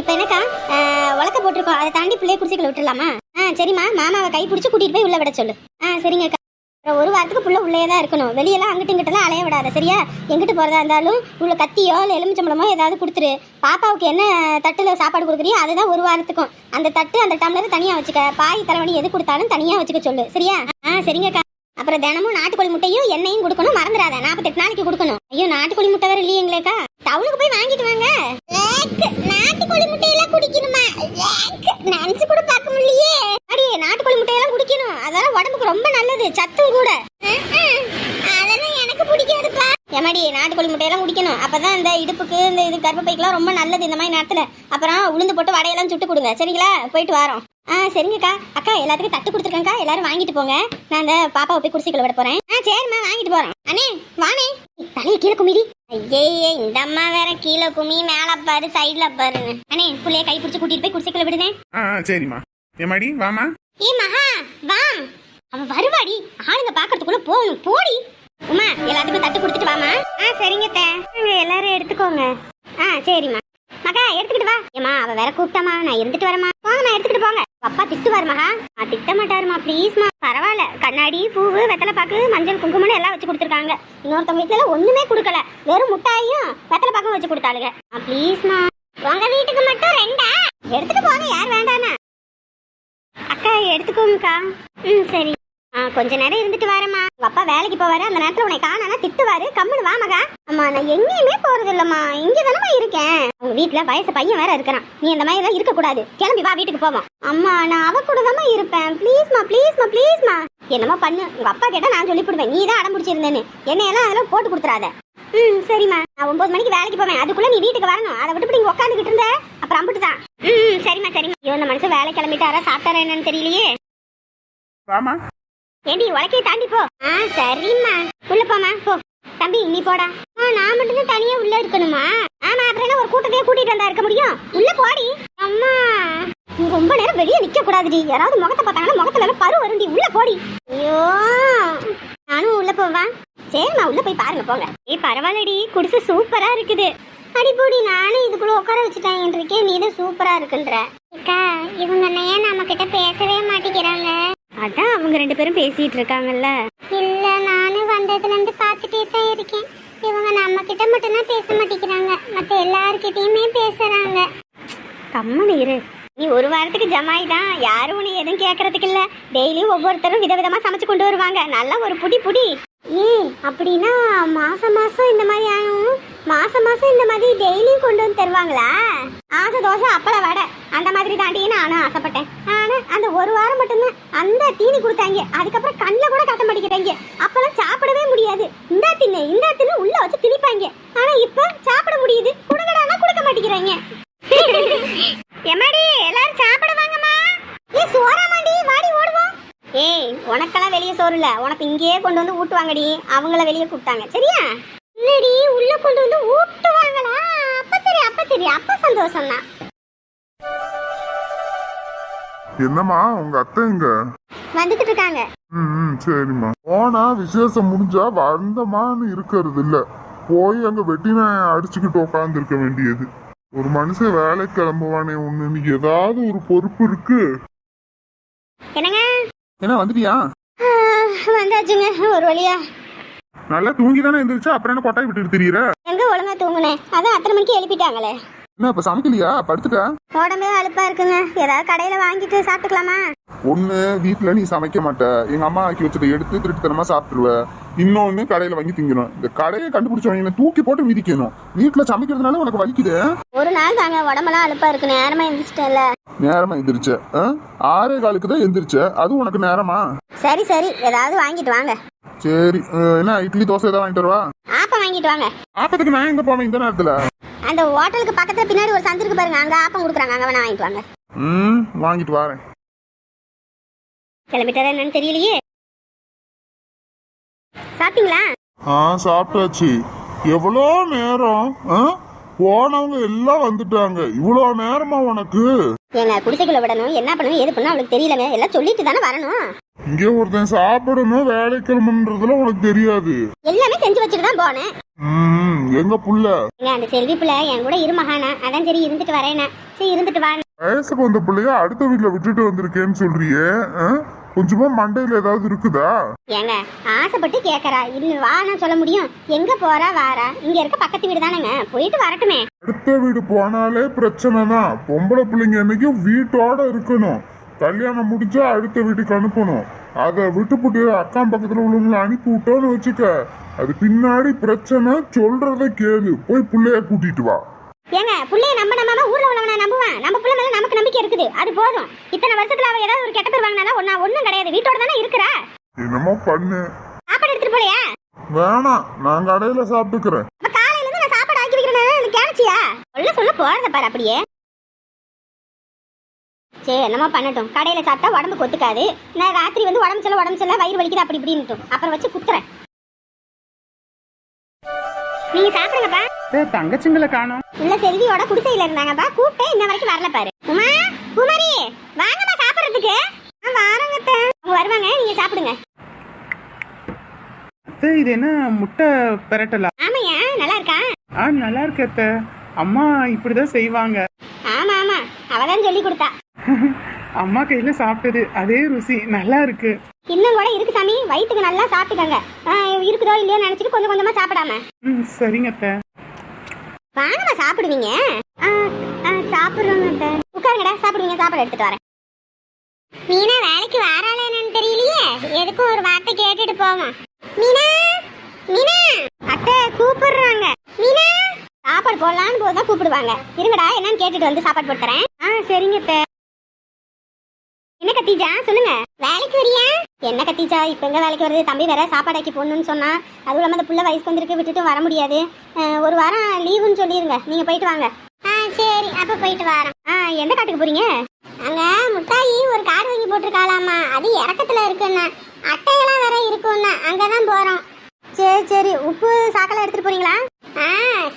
இப்போ என்னக்கா? ஆஹ், உலக்க போட்டிருக்கோம். அதை தாண்டி பிள்ளைய குடிச்சிக்கல விட்டுலாமா ஆ சரிம்மா. மாமாவை கை பிடிச்சி கூட்டிட்டு போய் உள்ள விட சொல்லு. ஆ சரிங்கக்கா. அப்புறம் ஒரு வாரத்துக்கு புள்ள உள்ளே தான் இருக்கணும். வெளியெல்லாம் அங்கிட்டு இங்கிட்டலாம் அலைய விடாத சரியா? எங்கிட்டு போறதா இருந்தாலும் உள்ள கத்தியோ இல்லை எலுமிச்சம்பழமோ ஏதாவது கொடுத்துரு. பாப்பாவுக்கு என்ன தட்டுல சாப்பாடு கொடுக்குறியோ அதுதான் ஒரு வாரத்துக்கும். அந்த தட்டு அந்த டம்ளர் தனியா வச்சுக்க. பாய் தலைவணி எது கொடுத்தாலும் தனியா வச்சுக்க சொல்லு சரியா? ஆ சரிங்கக்கா. அப்புறம் தினமும் நாட்டுக்கோழி முட்டையும் எண்ணெயும் கொடுக்கணும். மறந்துடாத. நாற்பத்தெட்டு நாளைக்கு கொடுக்கணும். ஐயோ நாட்டுக்கோழி முட்டை வேற இல்லையங்களேக்கா. டவுனுக்கு போய் வாங்கிட்டு வாங்க நாட்டுக்கோழி முட்டையெல்லாம் குடிக்கணுமா நினைச்சு கூட பார்க்க முடியலையே. அடியே நாட்டுக்கோழி முட்டையெல்லாம் குடிக்கணும். அதெல்லாம் உடம்புக்கு ரொம்ப நல்லது சத்தும் கூட. அதெல்லாம் எனக்கு பிடிக்காதுப்பா. ஏமாடி நாட்டுக்கோழி முட்டையெல்லாம் குடிக்கணும். அப்பதான் இந்த இடுப்புக்கு இந்த இது கர்ப்பப்பைக்கெல்லாம் ரொம்ப நல்லது இந்த மாதிரி நேரத்துல. அப்புறம் உளுந்து போட்டு வடையெல்லாம் சுட்டு கொடுங்க. சரிங்களா? போயிட்டு வரோம். ஆ சரிங்கக்கா. அக்கா எல்லாத்துக்கும் தட்டு கொடுத்துருக்கேன்க்கா. எல்லாரும் வாங்கிட்டு போங்க. நான் இந்த பாப்பாவை போய் குடிசைக்குள்ள விட போறேன். ஆ சரிம்மா வாங்கிட்டு போறேன் அண்ணே வாணே. தலையை கீழே குமிடி. ஐயே இந்த அம்மா வேற கீழே குமி மேல பாரு சைடுல பாருன்னு அண்ணே புள்ளைய கை பிடிச்சி கூட்டிட்டு போய் குடிசைக்குள்ள விடுனே ஆ ஆ, சரிம்மா. ஏமாடி வாமா ஏ மகா வா அவ வருவாடி. ஆளுங்க பாக்குறதுக்குள்ள போகணும். போடி. உமா எல்லாத்துக்கும் தட்டு கொடுத்துட்டு வாமா ஆ சரிங்க எல்லாரும் எடுத்துக்கோங்க. ஆ சரிம்மா. மகா எடுத்துக்கிட்டு வா. ஏமா அவ வேற கூப்பிட்டாமா நான் இருந்துட்டு வரமா போங்கம்மா எடுத்துக்கிட்டு போங்க. அப்பா திட்டுவாரு மகா. நான் திட்ட மாட்டாருமா ப்ளீஸ்மா பரவாயில்ல. கண்ணாடி பூவு வெத்தலை பாக்கு மஞ்சள் குங்குமம்னு எல்லாம் வச்சு கொடுத்துருக்காங்க. இன்னொருத்தவங்க வீட்டுல ஒண்ணுமே கொடுக்கல. வெறும் முட்டாயும் வெத்தலை பாக்கும் வச்சு கொடுத்தாளுங்க. ப்ளீஸ்மா உங்க வீட்டுக்கு மட்டும் ரெண்டா? எடுத்துட்டு போங்க யார் வேண்டானா அக்கா எடுத்துக்கோங்கக்கா. ம் சரி. ஆ கொஞ்ச நேரம் இருந்துட்டு வரேம்மா. அப்பா வேலைக்கு போவாரு அந்த நேரத்துல உன்னை காணானா திட்டுவாரு கம்முனு வா மகா. அம்மா நான் எங்கேயுமே போறது இல்லம்மா. இங்க தானம்மா இருக்கேன். உங்க வீட்ல வயசு பையன் வேற இருக்கிறான். நீ இந்த மாதிரி எல்லாம் இருக்க கூடாது கிளம்பி வா வீட்டுக்கு போவோம். அம்மா நான் அவ கூட தாம்மா இருப்பேன். ப்ளீஸ்மா ப்ளீஸ்மா ப்ளீஸ்மா என்னம்மா பண்ணு. உங்க அப்பா கேட்டா நான் சொல்லிவிடுவேன் நீ தான் அடம் பிடிச்சிருந்தேன்னு. என்னையெல்லாம் அதெல்லாம் போட்டு கொடுத்துறாத. ம் சரிம்மா. நான் ஒன்பது மணிக்கு வேலைக்கு போவேன். அதுக்குள்ள நீ வீட்டுக்கு வரணும். அதை விட்டு இங்க உட்காந்துக்கிட்டு இருந்த. அப்புறம் அம்பிட்டு தான் ம் சரிம்மா சரிம்மா. ஐயோ இந்த மனுஷன் வேலை கிளம்பிட்டாரா? சாப்பிட்டாரா என்னன்னு தெரியலையே. வாமா ஏண்டி உலக்கைய தாண்டி போ. ஆ சரிம்மா. உள்ள போமா போ. தம்பி நீ போடா. ஆ நான் மட்டும் தான் தனியா உள்ள இருக்கணுமா? ஆமா அப்புறம் என்ன ஒரு கூட்டத்தையே கூட்டிட்டு வந்தா இருக்க முடியும்? உள்ள போடி. அம்மா ரொம்ப நேரம் வெளியே நிக்க கூடாதுடி. யாராவது முகத்தை பார்த்தாங்கன்னா முகத்துல பரு வருண்டி உள்ள போடி. ஐயோ நானும் உள்ள போவா. சரிம்மா உள்ள போய் பாருங்க போங்க. ஏய் பரவாயில்லடி. குடிசை சூப்பரா இருக்குது. அடிப்பூடி நானும் இதுக்குள்ள உட்கார வச்சுட்டேன். இருக்கேன் நீ தான் சூப்பரா இருக்குன்ற. அக்கா இவங்க ஏன் நம்ம கிட்ட பேசவே மாட்டேங்கிறாங்க. அதான் அவங்க ரெண்டு பேரும் பேசிட்டு இருக்காங்கல்ல இல்ல நானும் வந்ததுல இருந்து பாத்துட்டே தான் இருக்கேன். இவங்க நம்ம கிட்ட மட்டும் தான் பேச மாட்டேங்கிறாங்க. மத்த எல்லார்கிட்டயுமே பேசுறாங்க. கம்மனு இரு. நீ ஒரு வாரத்துக்கு ஜமாய் தான். யாரும் உன்னை எதுவும் கேட்கறதுக்கு இல்ல. டெய்லியும் ஒவ்வொருத்தரும் விதவிதமா சமைச்சு கொண்டு வருவாங்க. நல்லா ஒரு புடி புடி. ஏய் அப்படின்னா மாசம் மாசம் இந்த மாதிரி ஆகும். மாசம் மாசம் இந்த மாதிரி டெய்லியும் கொண்டு வந்து தருவாங்களா? ஆசை தோசை அப்பள வடை. அந்த மாதிரி தாண்டி நானும் ஆசைப்பட்டேன். ஆனா அந்த ஒரு வாரம் மட்டும்தான் அந்த தீனி கொடுத்தாங்க. அதுக்கப்புறம் கண்ணில் கூட கட்ட மாட்டேங்கிறாங்க அப்பெல்லாம் சாப்பிடவே முடியாது. இந்த தின்னு இந்த தின்னு உள்ள வச்சு திணிப்பாங்க. ஆனா இப்ப சாப்பிட முடியுது. கொடுக்கடானா கொடுக்க மாட்டேங்கிறாங்க எம்மாடி எல்லாரும் சாப்பிட வாங்கம்மா. ஏ சோறாமாடி வாடி ஓடுவோம். ஏய் உனக்கெல்லாம் வெளியே சோறு இல்லை. உனக்கு இங்கேயே கொண்டு வந்து ஊட்டுவாங்கடி. அவங்கள வெளியே கூப்பிட்டாங்க. சரியா? உள்ள கொண்டு வந்து ஊட்டுவாங்களா அப்ப சரி அப்ப சரி. அப்ப சந்தோஷம் தான் என்னம்மா உங்க அத்தை எங்க? வந்துகிட்டு இருக்காங்க. ம் சரிம்மா. போனா விசேஷம் முடிஞ்சா வந்தமான்னு இருக்கிறது இல்ல. போய் அங்க வெட்டின அடிச்சுக்கிட்டு உட்கார்ந்து இருக்க வேண்டியது. ஒரு மனுஷன் வேலைக்கு கிளம்புவானே ஒண்ணு ஏதாவது ஒரு பொறுப்பு இருக்கு. என்னங்க? என்ன வந்துட்டியா? வந்தாச்சுங்க. ஒரு வழியா. நல்லா தூங்கி தானே எந்திரிச்சா? அப்புறம் என்ன கொட்டாய் விட்டுட்டு திரியிற? எங்க ஒழுங்கா தூங்குனேன் அதான் அத்தனை மணிக்கு எழுப்பிட்டாங்களே. என்ன இப்ப சமைக்கலையா? படுத்துட்ட? உடம்பே அலுப்பா இருக்குங்க. ஏதாவது கடையில வாங்கிட்டு சாப்பிட்டுக்கலாமா? ஒண்ணு வீட்டுல நீ சமைக்க மாட்ட. எங்க அம்மா ஆக்கி வச்சதை எடுத்து திருட்டுத்தனமா சாப்பிட்டுருவ. இன்னொன்னு கடையில வாங்கி திங்கணும். இந்த கடையை கண்டுபிடிச்சவங்க தூக்கி போட்டு மிதிக்கணும். வீட்டுல சமைக்கிறதுனால உனக்கு வலிக்குது? ஒரு நாள் தாங்க உடம்பெல்லாம் அலுப்பா இருக்கு. நேரமா எந்திரிச்சிட்டேன்ல. நேரமா எந்திரிச்ச? ஆறே காலுக்கு தான் எந்திரிச்ச. அது உனக்கு நேரமா? சரி சரி. ஏதாவது வாங்கிட்டு வாங்க. சரி என்ன இட்லி தோசை ஏதாவது வாங்கிட்டு வருவா? ஆப்பம் வாங்கிட்டு வாங்க. ஆப்பத்துக்கு நான் எங்க போவேன் இந்த நேரத்துல? அந்த ஹோட்டலுக்கு பக்கத்துல பின்னாடி ஒரு சந்து இருக்கு பாருங்க அங்க ஆப்பம் கொடுக்குறாங்க அங்க வேணா வாங்கிட்டு வாங்க. ம் வாங்கிட்டு வரேன். கிளம்பிட்டாரா என்னன்னு தெரியலையே. சாப்பிட்டீங்களா? ஆ சாப்பிட்டாச்சு. எவ்வளோ நேரம் ஆ? போனவங்க எல்லாம் வந்துட்டாங்க. இவ்வளோ நேரமா உனக்கு? ஏங்க குடிசைக்குள்ள விடணும் என்ன பண்ணணும் ஏது பண்ணணும் அவளுக்கு தெரியலங்க. எல்லாம் சொல்லிட்டு தானே வரணும். இங்க ஒருத்தன் சாப்பிடணும் வேலைக்கு கிளம்புன்றதுல உனக்கு தெரியாது. எல்லாமே செஞ்சு வச்சுட்டு தான் போனேன். ம் எங்க புள்ள? ஏங்க அந்த செல்வி பிள்ளை என் கூட இரு மகானா. அதான் சரி இருந்துட்டு வரேனே சரி இருந்துட்டு வா. வயசுக்கு வந்த பிள்ளைய அடுத்த வீட்டுல விட்டுட்டு வந்திருக்கேன்னு சொல்றியே ஆ? கொஞ்சமா மண்டையில ஏதாவது இருக்குதா? ஏங்க ஆசைப்பட்டு கேக்குறா. இன்னும் வான்னு சொல்ல முடியும். எங்க போறா வாரா இங்க இருக்க பக்கத்து வீடு தானேங்க. போயிட்டு வரட்டுமே. அடுத்த வீடு போனாலே பிரச்சனை தான் பொம்பளை பிள்ளைங்க என்னைக்கும் வீட்டோட இருக்கணும். கல்யாணம் முடிஞ்சா அடுத்த வீட்டுக்கு அனுப்பணும். அதை விட்டுப்புட்டு அக்கம் பக்கத்துல உள்ளவங்களை அனுப்பி விட்டோன்னு வச்சுக்க. அது பின்னாடி பிரச்சனை சொல்றத கேளு. போய் பிள்ளைய கூட்டிட்டு வா. ஏங்க புள்ளைய நம்ம நம்ம ஊர்ல உள்ளவன நம்புவான். நம்ம புள்ள மேல நமக்கு நம்பிக்கை இருக்குது. அது போதும். இத்தனை வருஷத்துல அவ ஏதாவது ஒரு கெட்ட பேர் வாங்கினாலும் ஒன்னா ஒண்ணும் கிடையாது. வீட்டோட தானே இருக்கிறா? என்னமோ பண்ணு. சாப்பாடு எடுத்துட்டு போலையா? வேணாம். நான் கடையில சாப்பிட்டுக்கிறேன். காலையில இருந்து நான் சாப்பாடு ஆக்கி வைக்கிறேன் கேனச்சியா சொல்ல சொல்ல போறத பாரு அப்படியே. சரி என்னமோ பண்ணட்டும். கடையில சாப்பிட்டா உடம்பு கொத்துக்காது. நான் ராத்திரி வந்து உடம்பு சொல்ல உடம்பு சொல்ல வயிறு வலிக்குது அப்படி இப்படின்னுட்டும். அப்புறம் வச்சு குத்துறேன். நீங்க சாப்பிடுங்கப்பா. தங்கச்சிங்களை காணோம். உள்ள செல்வியோட குடிசையில இருந்தாங்கப்பா. கூப்பிட்டே இன்ன வரைக்கும் வரல பாரு. உமா குமரி வாங்கம்மா சாப்பிடுறதுக்கு. ஆ வாரங்க அத்தை. அவங்க வருவாங்க நீங்க சாப்பிடுங்க. அத்தை இது என்ன முட்டை பெரட்டலா? ஆமையா நல்லா இருக்கா? ஆ நல்லா இருக்கு அத்தை. அம்மா இப்படிதான் செய்வாங்க. ஆமா ஆமா. அவதான் சொல்லி கொடுத்தா. அம்மா கையில சாப்பிட்டது அதே ருசி நல்லா இருக்கு. இன்னும் கூட இருக்கு சாமி வயிற்றுக்கு நல்லா சாப்பிட்டுக்கங்க. இருக்குதோ இல்லையோ நினைச்சிட்டு கொஞ்சம் கொஞ்சமா சாப்பிடாம. ம் சரிங்க அத்தை. வாங்கம்மா சாப்பிடுவீங்க? சாப்பிடுறோங்க அத்தை. உட்காருங்கடா சாப்பிடுவீங்க சாப்பாடு எடுத்துட்டு வரேன். மீனா வேலைக்கு வாராளே என்னன்னு தெரியலையே? எதுக்கும் ஒரு வார்த்தை கேட்டுட்டு போவோம். மீனா மீனா அத்தை கூப்பிடுறாங்க. மீனா சாப்பாடு போடலான்னு போது தான் கூப்பிடுவாங்க. இருங்கடா என்னன்னு கேட்டுட்டு வந்து சாப்பாடு போட்டு தரேன். ஆ சரிங்க அத்தை. கத்தீஜா சொல்லுங்க. வேலைக்கு வரியா? என்ன கத்தீஜா இப்ப எங்க வேலைக்கு வருது? தம்பி வேற சாப்பாடு ஆக்கி போடணும்னு சொன்னா அதுவும் இல்லாம அந்த புள்ள வயசுக்கு வந்திருக்கு விட்டுட்டு வர முடியாது. ஒரு வாரம் லீவுன்னு சொல்லிருங்க. நீங்க போயிட்டு வாங்க. ஆ சரி அப்ப போயிட்டு வரேன் ஆ எந்த காட்டுக்கு போறீங்க? அங்க முட்டாயி ஒரு கார் வாங்கி போட்டிருக்காளாமா. அது இறக்கத்துல இருக்குன்னா அட்டையெல்லாம் வேற இருக்குன்னா அங்கதான் போறோம். சரி சரி உப்பு சாக்கெல்லாம் எடுத்துட்டு போறீங்களா? ஆ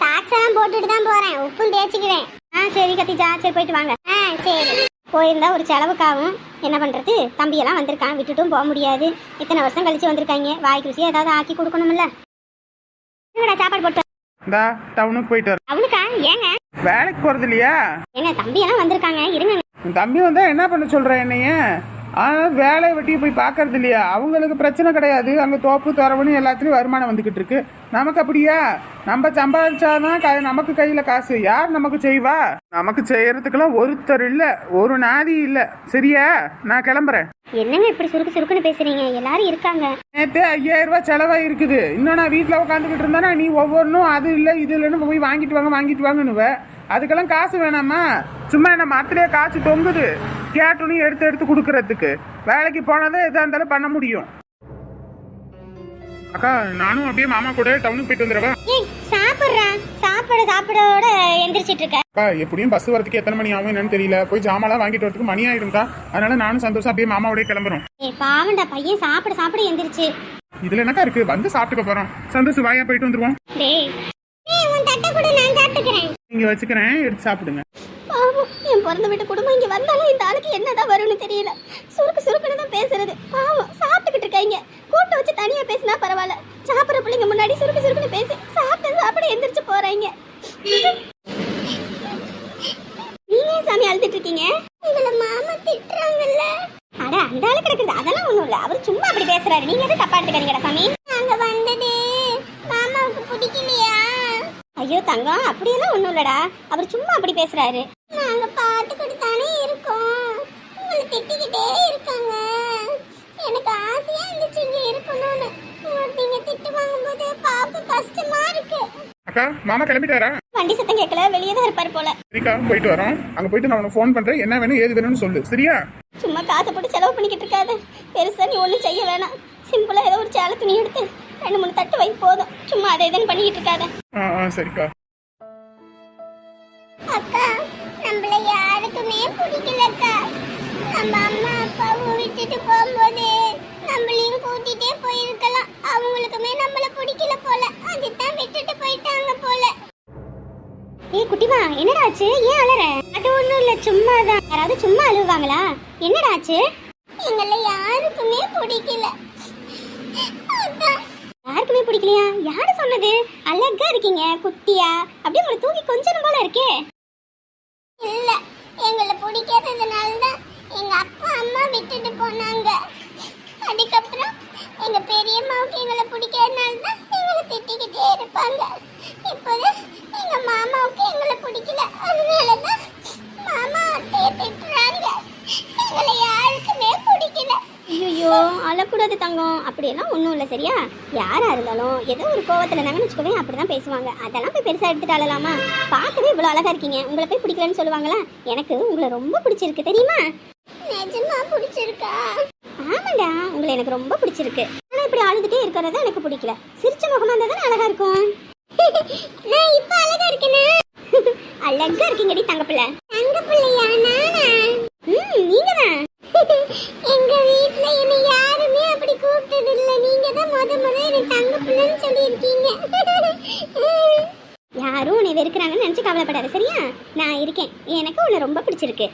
சாக்ஸ் எல்லாம் போட்டுட்டு தான் போறேன். உப்பும் தேய்ச்சிக்கிறேன் ஆ சரி கத்திஜா சரி போயிட்டு வாங்க. ஆ சரி. போயிருந்தா ஒரு செலவுக்காகும் என்ன பண்றது? தம்பியெல்லாம் வந்திருக்கான் விட்டுட்டும் போக முடியாது. இத்தனை வருஷம் கழிச்சு வந்திருக்காங்க. வாய்க்கு ருசி ஏதாவது ஆக்கி கொடுக்கணும்ல. என்னடா சாப்பாடு போட்டு இந்தா டவுனுக்கு போயிட்டு வரேன் அவனுக்கா ஏங்க? வேலைக்கு போறது இல்லையா ஏங்க தம்பியெல்லாம் வந்திருக்காங்க. இருங்க. தம்பி வந்தா என்ன பண்ண சொல்ற என்னைய? ஆனா வேலையை வெட்டி போய் பார்க்கறது இல்லையா? அவங்களுக்கு பிரச்சனை கிடையாது. அங்க தோப்பு துறவுன்னு எல்லாத்துலயும் வருமானம் வந்துகிட்டு இருக்கு. நமக்கு அப்படியா? நம்ம சம்பாதிச்சாதான் க- நமக்கு கையில காசு. யார் நமக்கு செய்வா? நமக்கு செய்யறதுக்கெல்லாம் ஒருத்தர் இல்ல. ஒரு நாதி இல்ல. சரியா? நான் கிளம்புறேன். என்னங்க இப்படி சுருக்கு சுருக்குன்னு பேசுறீங்க? எல்லாரும் இருக்காங்க. நேற்று ஐயாயிரம் ரூபாய் செலவா இருக்குது இன்னும் நான் வீட்டில் உட்காந்துக்கிட்டு இருந்தானா நீ ஒவ்வொன்றும் அது இல்லை இது இல்லைன்னு போய் வாங்கிட்டு வாங்க வாங்கிட்டு வாங்கன்னுவ. அதுக்கெல்லாம் காசு வேணாமா? சும்மா என்ன மரத்துலயே காசு தொங்குது. கேட்டுன்னு எடுத்து எடுத்து கொடுக்கறதுக்கு. வேலைக்கு போனாதான் எதா இருந்தாலும் பண்ண முடியும். அக்கா நானும் அப்படியே மாமா கூட டவுனுக்கு போயிட்டு வந்துடுவா? ஏய் சாப்பிடுறா. சாப்பிட சாப்பிடோட எந்திரிச்சிட்டு இருக்க. அக்கா எப்படியும் பஸ் வரதுக்கு எத்தனை மணி ஆகும் என்னன்னு தெரியல. போய் ஜாமான்லாம் வாங்கிட்டு வரதுக்கு மணி ஆயிடும்க்கா அதனால நானும் சந்தோஷம் அப்படியே மாமாவோடய கிளம்புறோம். ஏய் பாவண்டா பையன். சாப்பிட சாப்பிட எந்திரிச்சு. இதுல என்னக்கா இருக்கு? வந்து சாப்பிட்டுக்க போறோம். சந்தோஷம் வாயா போயிட்டு வந்துருவோம். டேய். ஏய் உன் தட்டை கூட நான் சாப்பிட்டுக்கிறேன். இங்க வச்சுக்கிறேன் எடுத்து சாப்பிடுங்க. பாவம் என் பிறந்த வீட்டு குடும்பம் இங்க வந்தாலும் இந்த ஆளுக்கு என்னதான் வரும்னு தெரியல. சுருக்கு சுருக்குன்னு தான் பேசுறது பாவம் சாப்பிட்டுக்கிட்டு இருக்காங்க கூட்ட வச்சு தனியா பேசினா பரவாயில்ல சாப்பிட்ற பிள்ளைங்க முன்னாடி சுருக்கு சுருக்குன்னு பேசி சாப்பிட்டு சாப்பிட எந்திரிச்சு போறாங்க நீங்க ஏன் சாமி அழுதுட்டு இருக்கீங்க உங்களை மாமா திட்டுறாங்கல்ல அட அந்த ஆளு கிடக்குது அதெல்லாம் ஒண்ணும் இல்ல அவர் சும்மா அப்படி பேசுறாரு நீங்க எதுவும் தப்பா எடுத்துக்காதீங்கடா சாமி நாங்க வந்தது மாமாவுக்கு பிடிக்கலையா ஐயோ தங்கம் அப்படியெல்லாம் ஒண்ணும் இல்லடா. அவர் சும்மா அப்படி பேசுறாரு. நாங்க பாத்துக்கிட்டு தானே இருக்கோம். உங்களை திட்டிக்கிட்டே இருக்காங்க. எனக்கு ஆசையா இருந்துச்சு இங்க இருக்கணும்னு. நீங்க திட்டு வாங்கும்போது பார்க்க கஷ்டமா இருக்கு. அக்கா மாமா கிளம்பிட்டாரா? வண்டி சத்தம் கேட்கல வெளியே தான் இருப்பாரு போல. சரிக்கா போயிட்டு வரோம். அங்க போயிட்டு நான் உனக்கு ஃபோன் பண்றேன். என்ன வேணும் ஏது வேணும்னு சொல்லு. சரியா? சும்மா காசை போட்டு செலவு பண்ணிக்கிட்டு இருக்காத. பெருசா நீ ஒன்றும் செய்ய வேணாம். சிம்பிளா ஏதோ ஒரு சேலை துணி எடுத்து ரெண்டு மூணு தட்டு வை போதும். சும்மா அதை இதுன்னு பண்ணிக்கிட்டு இருக்காத. ஆ ஆ சரிக்கா. அக்கா நம்மள யாருக்குமே பிடிக்கலக்கா. நம்ம அம்மா அப்பாவும் விட்டுட்டு போகும்போது நம்மளையும் கூட்டிட்டே போயிருக்கலாம். அவங்களுக்குமே நம்மள பிடிக்கல போல. அதுதான் விட்டுட்டு போயிட்டாங்க போல. ஏய் குட்டிமா என்னடா ஆச்சு? ஏன் அலற? அது ஒண்ணும் இல்ல சும்மா தான் யாராவது சும்மா அழுவாங்களா என்னடா ஆச்சு? எங்கள யாருக்குமே பிடிக்கல. யாருக்குமே பிடிக்கலையா? யாரு சொன்னது? அழகா இருக்கீங்க குட்டியா? அப்படியே உங்களை தூக்கி கொஞ்சம் போல இருக்கே. இல்ல எங்களை பிடிக்காததுனால தான் எங்க அப்பா அம்மா விட்டுட்டு போனாங்க. அதுக்கப்புறம் எங்க பெரியம்மாவுக்கு எங்களை பிடிக்காதனால தான் எங்களை திட்டிக்கிட்டே இருப்பாங்க. இப்போது எங்க மாமாவுக்கு எங்களை பிடிக்கல. அதனால தான் மாமா அத்தையை திட்டுறாங்க. எங்களை ஐயோ அழக்கூடாது தங்கம். அப்படியெல்லாம் ஒன்றும் இல்லை சரியா? யாரா இருந்தாலும் ஏதோ ஒரு கோவத்தில் இருந்தாங்கன்னு வச்சுக்கோவே அப்படி தான் பேசுவாங்க. அதெல்லாம் போய் பெருசாக எடுத்துட்டு அழலாமா? பார்க்கவே இவ்வளோ அழகா இருக்கீங்க. உங்களை போய் பிடிக்கலன்னு சொல்லுவாங்களா? எனக்கு உங்களை ரொம்ப பிடிச்சிருக்கு தெரியுமா? நிஜமா பிடிச்சிருக்கா? ஆமாடா உங்களை எனக்கு ரொம்ப பிடிச்சிருக்கு. ஆனா இப்படி அழுதுட்டே இருக்கிறது எனக்கு பிடிக்கல. சிரிச்ச முகமா இருந்தா தானே அழகா இருக்கும். நான் இப்ப அழகா இருக்கேனா? அழகா இருக்கீங்கடி தங்க சரியா நான் இருக்கேன். எனக்கு உன்னை ரொம்ப பிடிச்சிருக்கு.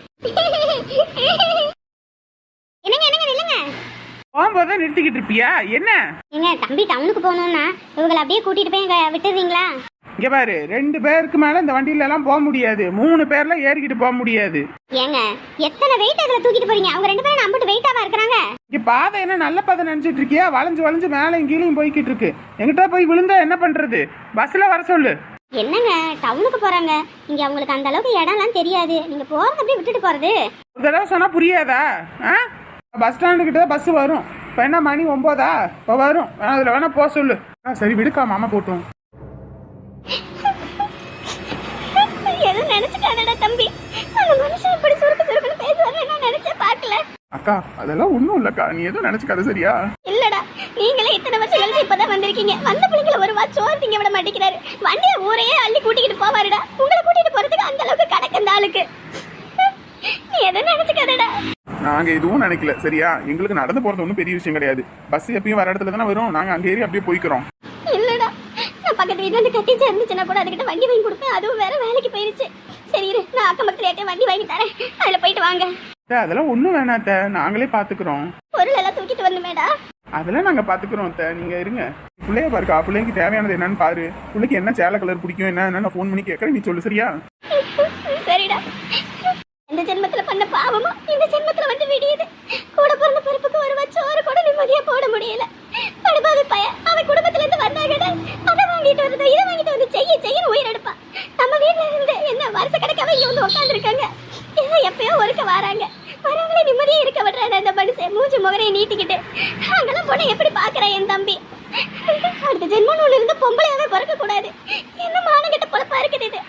என்னங்க என்னங்க நில்லுங்க. போகும்போது தான் நிறுத்திக்கிட்டு இருப்பியா? என்ன? ஏங்க தம்பி டவுனுக்கு போகணும்னா இவங்களை அப்படியே கூட்டிட்டு போய் இங்க விட்டுறீங்களா? இங்க பாரு ரெண்டு பேருக்கு மேல இந்த வண்டியில எல்லாம் போக முடியாது. மூணு பேர்ல ஏறிக்கிட்டு போக முடியாது. ஏங்க எத்தனை வெயிட் அதில் தூக்கிட்டு போறீங்க? அவங்க ரெண்டு பேரும் நம்பிட்டு வெயிட்டாவா இருக்கிறாங்க? இங்க பாதை என்ன நல்ல பாதை நினைச்சிட்டு இருக்கியா? வளைஞ்சு வளைஞ்சு மேலே கீழேயும் போய்கிட்டு இருக்கு. எங்கிட்ட போய் விழுந்தா என்ன பண்றது? பஸ்ல வர சொல்லு. என்னங்க டவுனுக்கு போறாங்க. இங்க அவங்களுக்கு அந்த அளவுக்கு இடம்லாம் தெரியாது. நீங்க போறது அப்படியே விட்டுட்டு போறது. ஒரு தடவை சொன்னா புரியாதா? ஆ? பஸ் ஸ்டாண்டு கிட்ட பஸ் வரும். இப்போ என்ன மணி ஒம்போதா? இப்போ வரும். அதில் வேணா போக சொல்லு. ஆ சரி விடுக்கா மாமா போட்டும். எதுவும் நினைச்சுக்காதடா தம்பி. அந்த மனுஷன் இப்படி சுருக்கு சுருக்குன்னு பேசுவாங்க நான் நினைச்சே பார்க்கல. அக்கா அதெல்லாம் ஒன்றும் இல்லைக்கா. நீ எதுவும் நினச்சிக்காத சரியா? கழிச்சு இப்பதான் வந்திருக்கீங்க. வந்த பிள்ளைங்களை ஒரு வா சோறு திங்க விட மாட்டேங்கிறாரு. வண்டியை ஊரையே அள்ளி கூட்டிக்கிட்டு போவாருடா. உங்களை கூட்டிட்டு போறதுக்கு அந்த அளவுக்கு கணக்கு அந்த ஆளுக்கு. நீ எதுவும் நினைச்சுக்காதடா. நாங்கள் எதுவும் நினைக்கல சரியா? எங்களுக்கு நடந்து போகிறது ஒன்றும் பெரிய விஷயம் கிடையாது. பஸ் எப்பயும் வர இடத்துல தானே வரும். நாங்கள் அங்கே ஏறி அப்படியே போய்க்கிறோம். இல்லடா. நான் பக்கத்து வீட்டுல இருந்து கட்டிச்சு இருந்துச்சுன்னா கூட அதுக்கிட்ட வண்டி வாங்கி கொடுப்பேன். அதுவும் வேற வேலைக்கு போயிருச்சு. சரி இரு நான் அக்கம் பக்கத்துல வண்டி வாங்கி தரேன். அதுல போயிட்டு வாங்க. அதெல்லாம் ஒன்றும் வேணாத்த நாங்களே பார்த்துக்குறோம் பொருள் எல்லாம் தூக்கிட்டு வந்துமேடா அதெல்லாம் நாங்கள் பார்த்துக்குறோம் அத்தை. நீங்கள் இருங்க. பிள்ளைய பாருக்கா. பிள்ளைக்கு தேவையானது என்னன்னு பாரு. பிள்ளைக்கு என்ன சேலை கலர் பிடிக்கும் என்ன நான் ஃபோன் பண்ணி கேட்குறேன் நீ சொல்லு சரியா? சரிடா. இந்த ஜென்மத்துல பண்ண பாவமா இந்த ஜென்மத்துல வந்து விடியுது. கூட பிறந்த பிறப்புக்கு ஒரு சோறு கூட நிம்மதியா போட முடியல. படுபாவி பைய அவன் குடும்பத்துல இருந்து வந்தாங்கடா அதை வாங்கிட்டு வந்து இதை வாங்கிட்டு வந்து செய்ய செய்ய உயிர் எடுப்பான் நம்ம வீட்டுல இருந்து என்ன வருஷ கணக்காக இங்க வந்து உட்காந்துருக்காங்க ஏதோ எப்பயோ ஒருக்க வராங்க. வரவங்களே நிம்மதியா இருக்க விடுறாங்க இந்த மனுஷன். மூச்சு முகரையை நீட்டிக்கிட்டு. அங்கெல்லாம் பொண்ணை எப்படி பாக்குறேன் என் தம்பி? அடுத்த ஜென்மம் ஒண்ணு இருந்து பொம்பளையாவே பிறக்க கூடாது என்ன மானங்கிட்ட பொழப்பா இருக்குது இது?